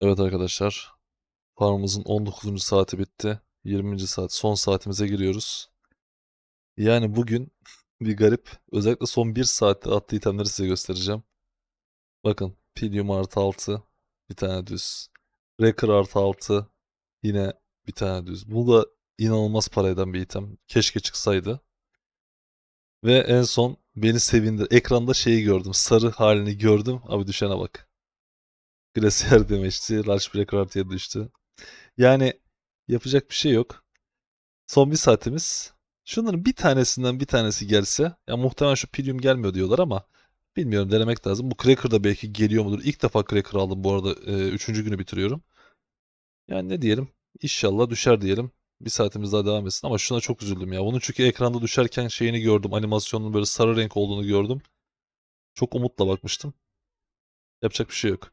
Evet arkadaşlar. Farmımızın 19. saati bitti. 20. saat son saatimize giriyoruz. Yani bugün bir garip özellikle son 1 saatte attığı itemleri size göstereceğim. Bakın Pilium artı 6 bir tane düz. Wrecker artı 6 yine bir tane düz. Bu da inanılmaz para eden bir item. Keşke çıksaydı. Ve en son beni sevindir. Ekranda şeyi gördüm. Sarı halini gördüm. Abi düşene bak. Glacier demişti. Large Breaker artıya düştü. Yani yapacak bir şey yok. Son bir saatimiz. Şunların bir tanesinden bir tanesi gelse. Ya muhtemelen şu Pilium gelmiyor diyorlar ama bilmiyorum denemek lazım. Bu Cracker da belki geliyor mudur? İlk defa Cracker aldım bu arada. E, üçüncü günü bitiriyorum. Yani ne diyelim? İnşallah düşer diyelim. Bir saatimiz daha devam etsin ama şuna çok üzüldüm ya. Bunun çünkü ekranda düşerken şeyini gördüm. Animasyonun böyle sarı renk olduğunu gördüm. Çok umutla bakmıştım. Yapacak bir şey yok.